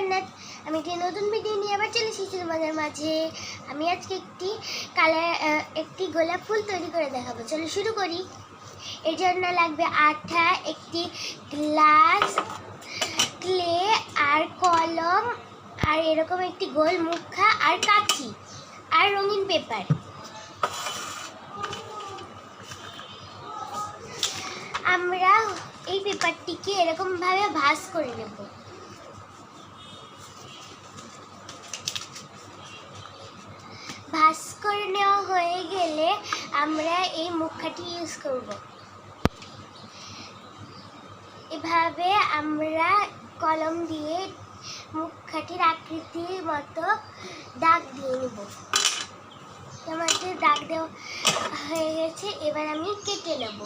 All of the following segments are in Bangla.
জান্নাত আমি একটি নতুন ভিডিও নিয়ে আবার চলে এসেছি তোমাদের মাঝে। আমি আজকে একটি কালার একটি গোলাপ ফুল তৈরি করে দেখাবো। চলো শুরু করি। এর জন্য লাগবে আঠা, একটি গ্লাস, ক্লে, আর কলম, আর এরকম একটি গোল মুখা, আর কাঁচি, আর রঙিন পেপার। আমরা এই পেপারটিকে এরকমভাবে ভাঁজ করে নেব। করে নেওয়া হয়ে গেলে আমরা এই মুখাটি ইউজ করব। এভাবে আমরা কলম দিয়ে মুখাটির আকৃতির মতো দাগ দিয়ে নেব। আমাদের দাগ দেওয়া হয়ে গেছে, এবার আমি কেটে নেব।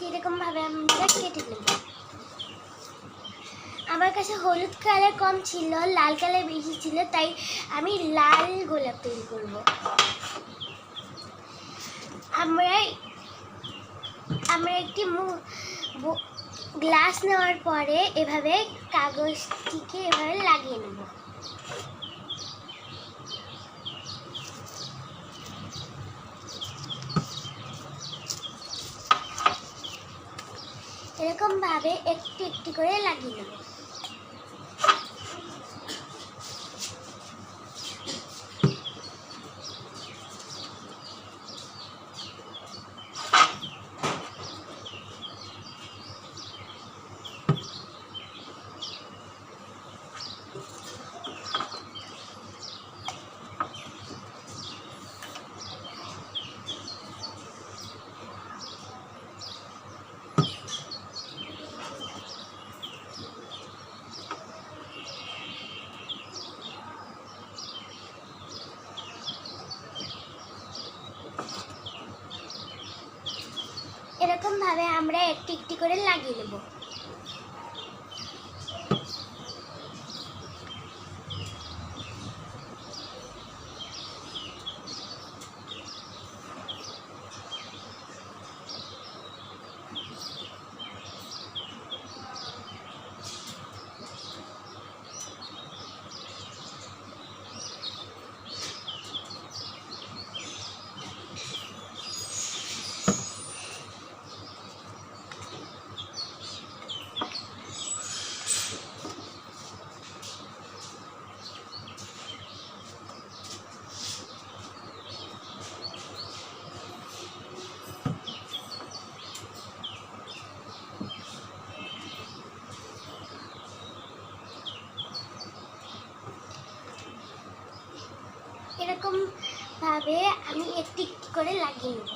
যেরকম ভাবে আমরা কেটে নেব। আমার কাছে হলুদ কালার কম ছিল, লাল কালার বেশি ছিল, তাই আমি লাল গোলাপ তৈরি করব। আমরা আমরা একটি গ্লাস নেওয়ার পরে এভাবে কাগজটিকে এভাবে লাগিয়ে নেব। এরকম ভাবে একটু একটু করে লাগিয়ে নেব এরকম ভাবে আমরা একটি একটি করে লাগিয়ে নেব এরকম ভাবে আমি একটি করে লাগিয়ে নেব।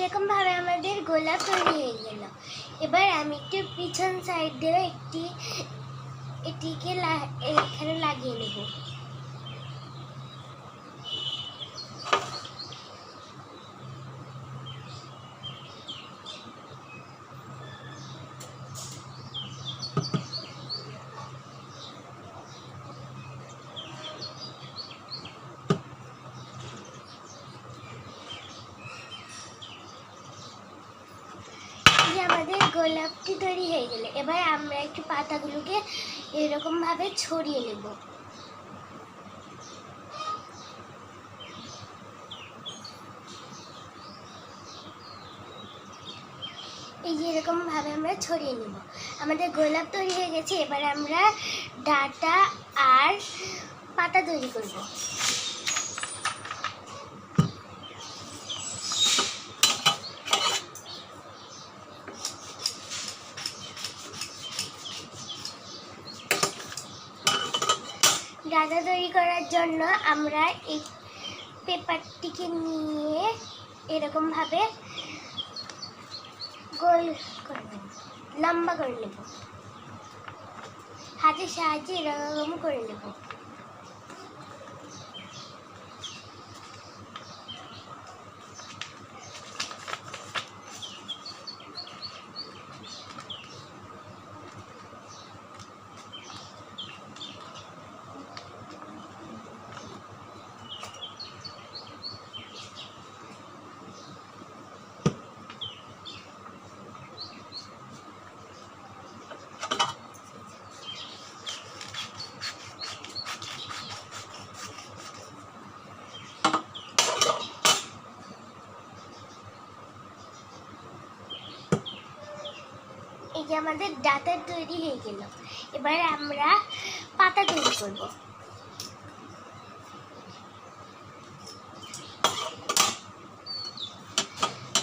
এরকম ভাবে আমাদের গোলাপ তৈরি হয়ে গেল। এবার আমি একটু পিছন সাইড দিয়ে একটি, এটিকে এখানে লাগিয়ে নেব এই যে আমাদের গোলাপটি তৈরি হয়ে গেলে? এবার আমরা একটু পাতাগুলোকে এরকম ভাবে ছড়িয়ে নেব। এই যে এরকম ভাবে আমরা ছড়িয়ে নেব। আমাদের গোলাপ তৈরি হয়ে গেছে, এবার আমরা ডাটা আর পাতা তৈরি করব ডাটা তৈরি করার জন্য আমরা এই পেপারটিকে নিয়ে এরকমভাবে গোল করে নেব, লম্বা করে নেব। হাতের সাহায্যে এরকম করে নেব। যে আমাদের ডাটা তৈরি হয়ে গেল। এবার আমরা পাতা তৈরি করব।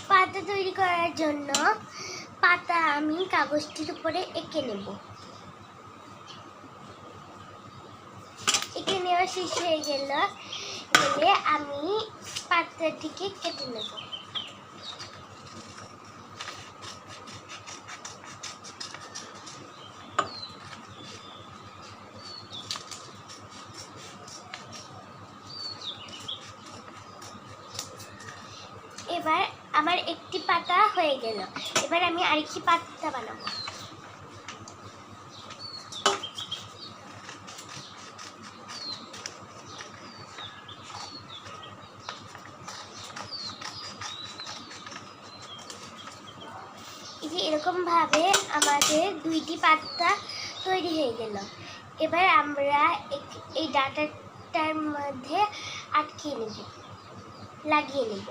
পাতা তৈরি করার জন্য পাতা আমি কাগজটির উপরে এঁকে নেব। এঁকে নেওয়া শেষ হয়ে গেল। গেলে আমি পাতাটিকে কেটে নেব এবার আমার একটি পাতা হয়ে গেল এবার আমি আরেকটি পাতা বানাবো। এই যে এরকম ভাবে আমাদের দুইটি পাতা তৈরি হয়ে গেল। এবার আমরা এই ডাটাটার মধ্যে আটকে নেব, লাগিয়ে নেব।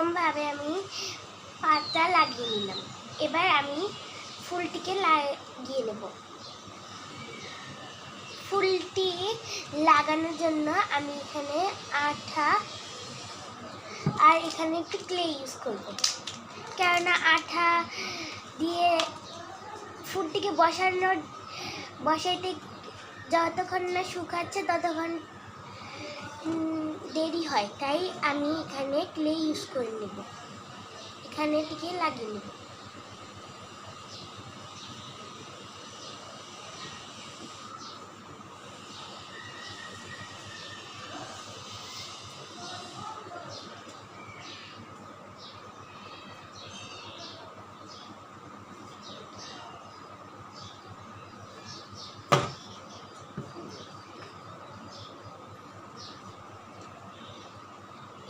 এই যে এরকম ভাবে আমি পাতা লাগিয়ে নিলাম। এবার আমি ফুলটিকে লাগিয়ে নেব। ফুলটি লাগানোর জন্য আমি এখানে আঠা আর এখানে একটু ক্লে ইউজ করব। কেননা আঠা দিয়ে ফুলটিকে বসানোর, বসাইতে যতক্ষণ না শুকাচ্ছে ততক্ষণ দেরি হয় তাই আমি এখানে ক্লে ইউজ করে নেব। এখানে থেকে লাগিয়ে নেব।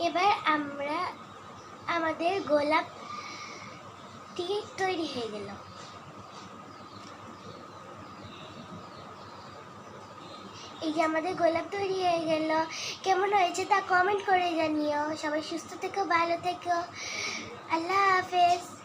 এবার আমরা আমাদের গোলাপটি তৈরি হয়ে গেল। এই যে আমাদের গোলাপ তৈরি হয়ে গেল। কেমন হয়েছে তা কমেন্ট করে জানিও। সবাই সুস্থ থেকো, ভালো থেকো। আল্লাহ হাফেজ।